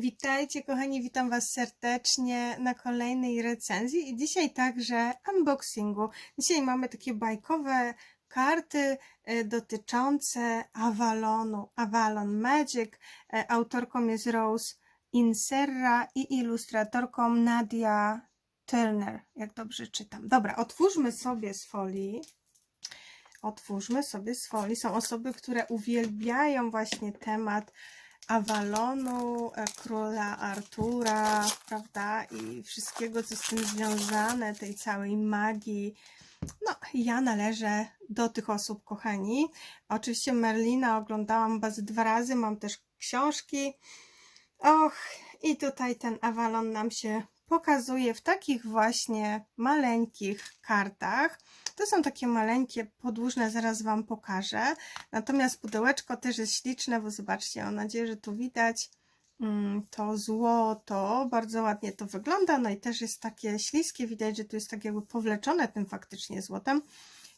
Witajcie kochani, witam Was serdecznie na kolejnej recenzji i dzisiaj także unboxingu. Dzisiaj mamy takie bajkowe karty e, dotyczące Avalonu, Avalon Magic. E, Autorką jest Rose Inserra i ilustratorką Nadia Turner, jak dobrze czytam. Dobra, otwórzmy sobie z folii. Otwórzmy sobie z folii. Są osoby, które uwielbiają właśnie temat Avalonu, e, króla Artura, prawda, i wszystkiego, co z tym związane, tej całej magii. No, ja należę do tych osób, kochani. Oczywiście Merlina oglądałam z dwa razy, mam też książki. Och, i tutaj ten Avalon nam się pokazuje w takich właśnie maleńkich kartach. To są takie maleńkie, podłużne, zaraz Wam pokażę. Natomiast pudełeczko też jest śliczne, bo zobaczcie, mam nadzieję, że tu widać mm, to złoto. Bardzo ładnie to wygląda, no i też jest takie śliskie, widać, że tu jest tak jakby powleczone tym faktycznie złotem.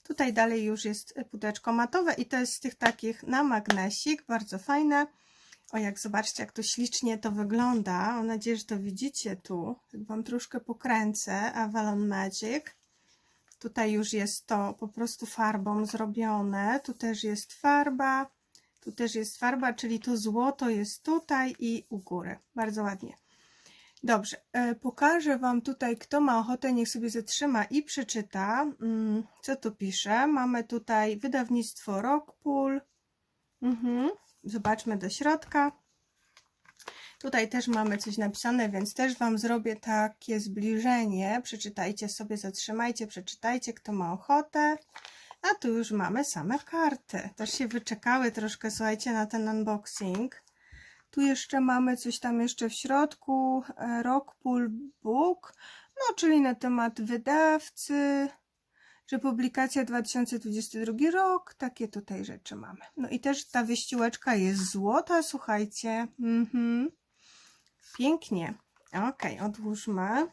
Tutaj dalej już jest pudełeczko matowe i to jest z tych takich na magnesik, bardzo fajne. O, jak zobaczcie, jak to ślicznie to wygląda. Mam nadzieję, że to widzicie tu. Tak Wam troszkę pokręcę. Avalon Magic. Tutaj już jest to po prostu farbą zrobione. Tu też jest farba. Tu też jest farba, czyli to złoto jest tutaj i u góry. Bardzo ładnie. Dobrze, e, pokażę Wam tutaj, kto ma ochotę, niech sobie zatrzyma i przeczyta, mm, co tu pisze. Mamy tutaj wydawnictwo Rockpool. Mhm. Zobaczmy do środka. Tutaj też mamy coś napisane, więc też Wam zrobię takie zbliżenie. Przeczytajcie sobie, zatrzymajcie, przeczytajcie, kto ma ochotę. A tu już mamy same karty. Też się wyczekały troszkę, słuchajcie, na ten unboxing. Tu jeszcze mamy coś tam jeszcze w środku. E, Rockpool Book, no czyli na temat wydawcy, że publikacja 2022 rok, takie tutaj rzeczy mamy. No i też ta wyściółeczka jest złota, słuchajcie. Mhm. Pięknie. Ok, odłóżmy.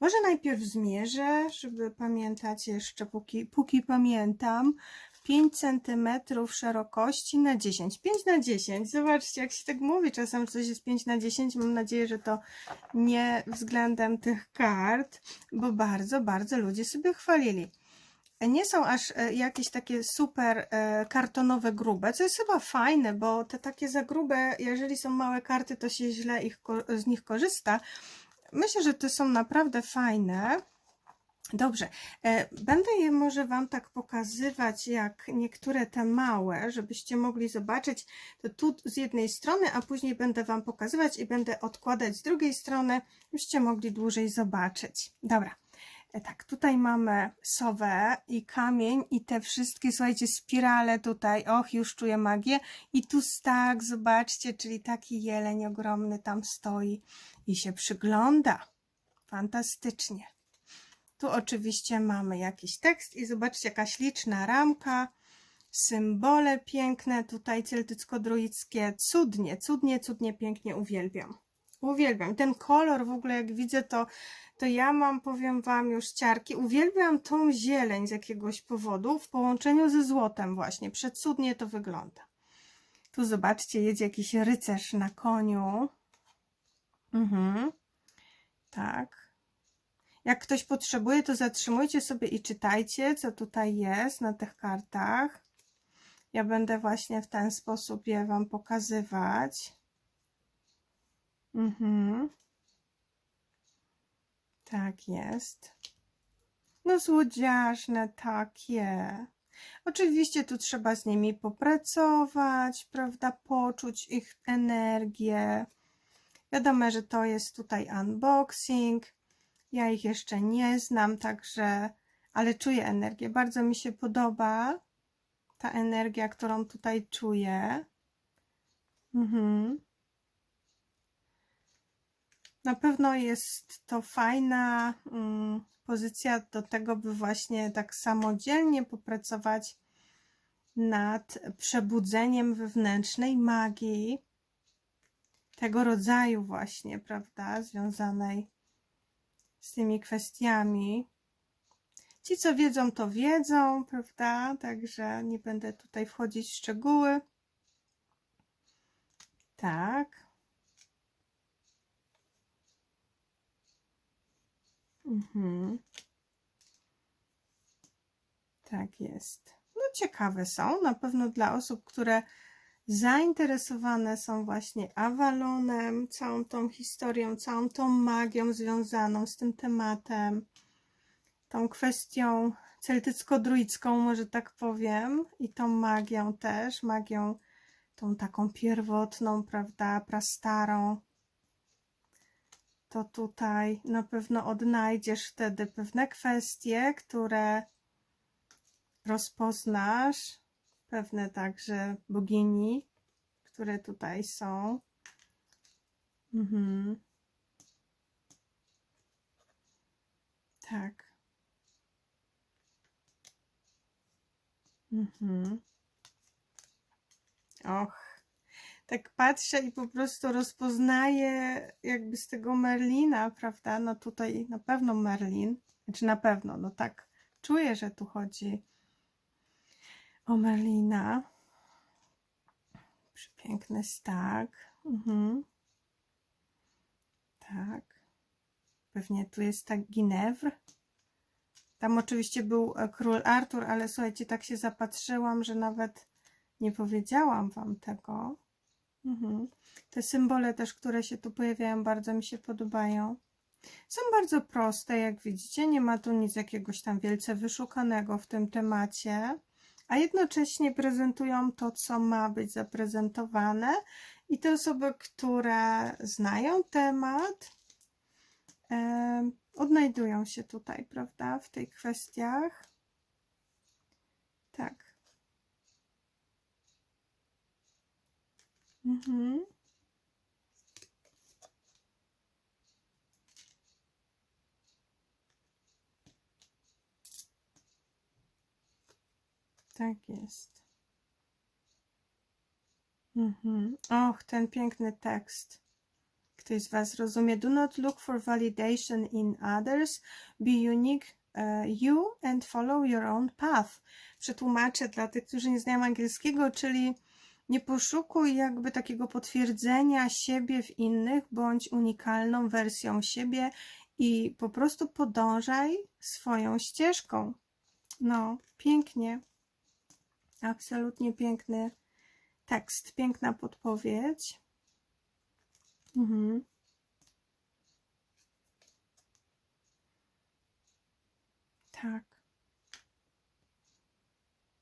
Może najpierw zmierzę, żeby pamiętać jeszcze, póki, póki pamiętam. 5 cm szerokości na 10. 5 na 10. Zobaczcie, jak się tak mówi, czasem coś jest 5 na 10. Mam nadzieję, że to nie względem tych kart, bo bardzo, bardzo ludzie sobie chwalili nie są aż e, jakieś takie super e, kartonowe grube, co jest chyba fajne, bo te takie za grube, jeżeli są małe karty, to się źle ich, z nich korzysta. Myślę, że te są naprawdę fajne. Dobrze, e, będę je może Wam tak pokazywać, jak niektóre te małe, żebyście mogli zobaczyć to tu z jednej strony, a później będę Wam pokazywać i będę odkładać z drugiej strony, żebyście mogli dłużej zobaczyć. Dobra. E, tak, tutaj mamy sowę i kamień i te wszystkie, słuchajcie, spirale tutaj, och, już czuję magię. I tu stak, zobaczcie, czyli taki jeleń ogromny tam stoi i się przygląda. Fantastycznie. Tu oczywiście mamy jakiś tekst i zobaczcie, jaka śliczna ramka, symbole piękne, tutaj celtycko-druickie, cudnie, cudnie, cudnie, pięknie uwielbiam. Uwielbiam. Ten kolor w ogóle, jak widzę, to to ja mam, powiem Wam, już ciarki. Uwielbiam tą zieleń z jakiegoś powodu w połączeniu ze złotem właśnie. Przecudnie to wygląda. Tu zobaczcie, jedzie jakiś rycerz na koniu. Mhm. Tak. Jak ktoś potrzebuje, to zatrzymujcie sobie i czytajcie, co tutaj jest na tych kartach. Ja będę właśnie w ten sposób je Wam pokazywać. Mhm. Tak jest. No słodziażne takie. Oczywiście tu trzeba z nimi popracować, prawda, poczuć ich energię. Wiadomo, że to jest tutaj unboxing. Ja ich jeszcze nie znam, także, ale czuję energię. Bardzo mi się podoba ta energia, którą tutaj czuję. Mhm. Na pewno jest to fajna mm, pozycja do tego, by właśnie tak samodzielnie popracować nad przebudzeniem wewnętrznej magii, tego rodzaju właśnie, prawda, związanej z tymi kwestiami. Ci, co wiedzą, to wiedzą, prawda, także nie będę tutaj wchodzić w szczegóły. Tak. Mhm. Tak jest. No ciekawe są, na pewno dla osób, które zainteresowane są właśnie Avalonem, całą tą historią, całą tą magią związaną z tym tematem, tą kwestią celtycko-druicką, może tak powiem, i tą magią też, magią tą taką pierwotną, prawda, prastarą, to tutaj na pewno odnajdziesz wtedy pewne kwestie, które rozpoznasz, pewne także bogini, które tutaj są. Mhm. Tak. Mhm. Och, tak patrzę i po prostu rozpoznaję jakby z tego Merlina, prawda? No tutaj na pewno Merlin, znaczy na pewno, no tak czuję, że tu chodzi o Merlina. Przepiękny stag. Mhm. Tak. Pewnie tu jest tak Ginewr. Tam oczywiście był e, król Artur, ale słuchajcie, tak się zapatrzyłam, że nawet nie powiedziałam wam tego. Mhm. Te symbole też, które się tu pojawiają, bardzo mi się podobają. Są bardzo proste, jak widzicie, nie ma tu nic jakiegoś tam wielce wyszukanego w tym temacie, a jednocześnie prezentują to, co ma być zaprezentowane i te osoby, które znają temat, odnajdują się tutaj, prawda, w tych kwestiach. Tak. Mhm. Tak jest. Mhm. Och, ten piękny tekst. Ktoś z Was rozumie. Do not look for validation in others. Be unique uh, you and follow your own path. Przetłumaczę dla tych, którzy nie znają angielskiego, czyli nie poszukuj jakby takiego potwierdzenia siebie w innych, bądź unikalną wersją siebie i po prostu podążaj swoją ścieżką. No, pięknie. Absolutnie piękny tekst, piękna podpowiedź. Mhm. Tak.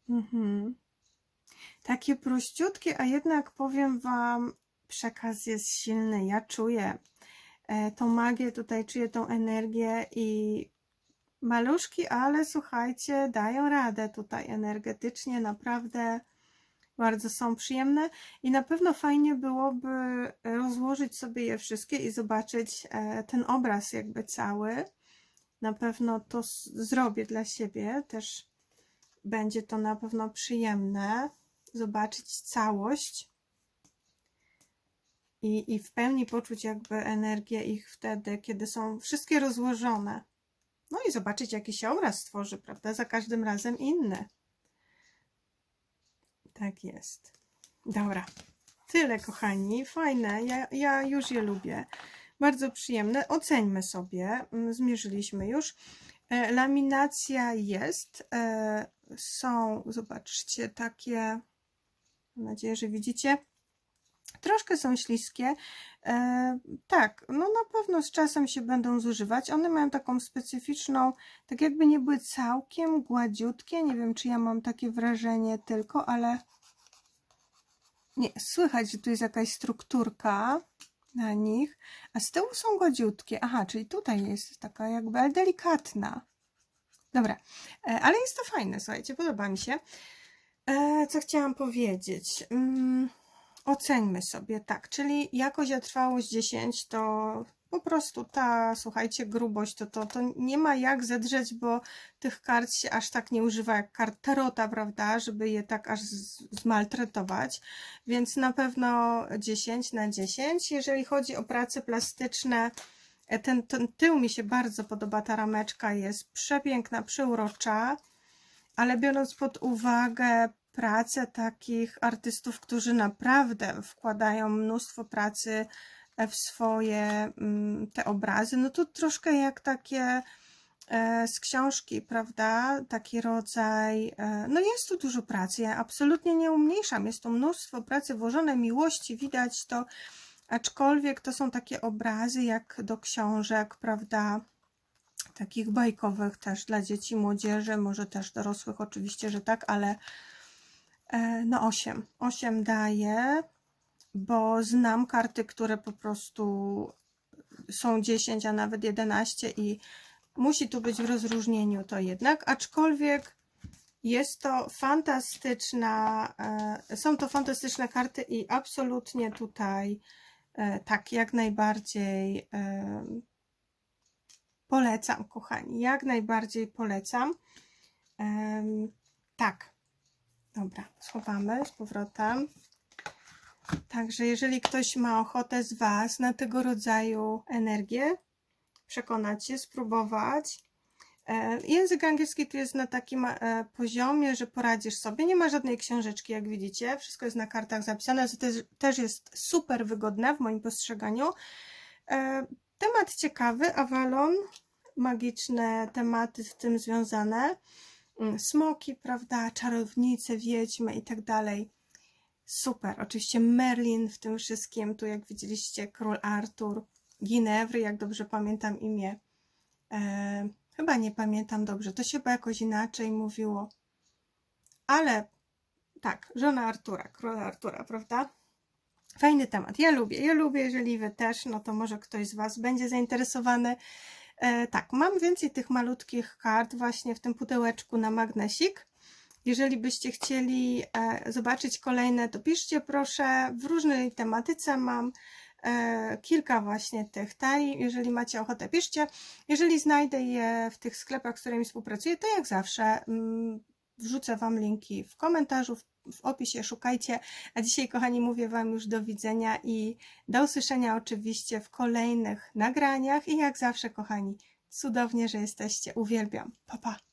Mhm. Takie prościutkie, a jednak powiem Wam, przekaz jest silny. Ja czuję e, tą magię tutaj, czuję tą energię i maluszki, ale słuchajcie, dają radę tutaj energetycznie, naprawdę bardzo są przyjemne i na pewno fajnie byłoby rozłożyć sobie je wszystkie i zobaczyć e, ten obraz jakby cały. Na pewno to zrobię dla siebie, też będzie to na pewno przyjemne zobaczyć całość i, i w pełni poczuć jakby energię ich wtedy, kiedy są wszystkie rozłożone. No i zobaczyć, jaki się obraz stworzy, prawda? Za każdym razem inny. Tak jest. Dobra. Tyle, kochani. Fajne. Ja, ja już je lubię. Bardzo przyjemne. Oceńmy sobie. Mm, zmierzyliśmy już. E, laminacja jest. E, są, zobaczcie, takie Mam nadzieję, że widzicie. Troszkę są śliskie. E, tak, no na pewno z czasem się będą zużywać. One mają taką specyficzną, tak jakby nie były całkiem gładziutkie. Nie wiem, czy ja mam takie wrażenie tylko, ale nie, słychać, że tu jest jakaś strukturka na nich, a z tyłu są gładziutkie. Aha, czyli tutaj jest taka jakby, ale delikatna. Dobra, e, ale jest to fajne, słuchajcie, podoba mi się. E, co chciałam powiedzieć? Mm, oceńmy sobie, tak, czyli jakość a trwałość 10 to po prostu ta, słuchajcie, grubość, to, to, to nie ma jak zedrzeć, bo tych kart się aż tak nie używa jak kart tarota, prawda, żeby je tak aż zmaltretować, więc na pewno 10 na 10. Jeżeli chodzi o prace plastyczne, e, ten, ten tył mi się bardzo podoba, ta rameczka jest przepiękna, przeurocza, ale biorąc pod uwagę pracę takich artystów, którzy naprawdę wkładają mnóstwo pracy w swoje mm, te obrazy, no to troszkę jak takie e, z książki, prawda? Taki rodzaj. e, No jest tu dużo pracy. Ja absolutnie nie umniejszam. Jest tu mnóstwo pracy włożone, miłości, widać to. Aczkolwiek to są takie obrazy jak do książek, prawda? Takich bajkowych też dla dzieci, młodzieży, może też dorosłych, oczywiście, że tak, ale e, no 8. 8 daje, bo znam karty, które po prostu są 10, a nawet 11 i musi tu być w rozróżnieniu to jednak, aczkolwiek jest to fantastyczna, e, są to fantastyczne karty i absolutnie tutaj e, tak, jak najbardziej polecam, kochani, jak najbardziej polecam. Em, Tak, dobra, schowamy z powrotem. Także jeżeli ktoś ma ochotę z Was na tego rodzaju energię, przekonać się, spróbować. E, Język angielski tu jest na takim e, poziomie, że poradzisz sobie. Nie ma żadnej książeczki, jak widzicie. Wszystko jest na kartach zapisane, co też, też jest super wygodne w moim postrzeganiu. Temat ciekawy, Avalon, magiczne tematy w tym związane. Mm, Smoki, prawda, czarownice, wiedźmy i tak dalej. Super. Oczywiście Merlin w tym wszystkim. Tu, jak widzieliście, król Artur, Ginewry, jak dobrze pamiętam imię. E, chyba nie pamiętam dobrze. To się chyba jakoś inaczej mówiło. Ale tak, żona Artura, króla Artura, prawda? Fajny temat. Ja lubię. Ja lubię, jeżeli wy też, no to może ktoś z was będzie zainteresowany. E, tak, mam więcej tych malutkich kart właśnie w tym pudełeczku na magnesik. Jeżeli byście chcieli e, zobaczyć kolejne, to piszcie proszę. W różnej tematyce mam e, kilka właśnie tych talii. Jeżeli macie ochotę, piszcie. Jeżeli znajdę je w tych sklepach, z którymi współpracuję, to jak zawsze mm, wrzucę Wam linki w komentarzu, w, opisie, szukajcie. A dzisiaj, kochani, mówię Wam już do widzenia i do usłyszenia oczywiście w kolejnych nagraniach. I jak zawsze, kochani, cudownie, że jesteście. Uwielbiam. Pa, pa.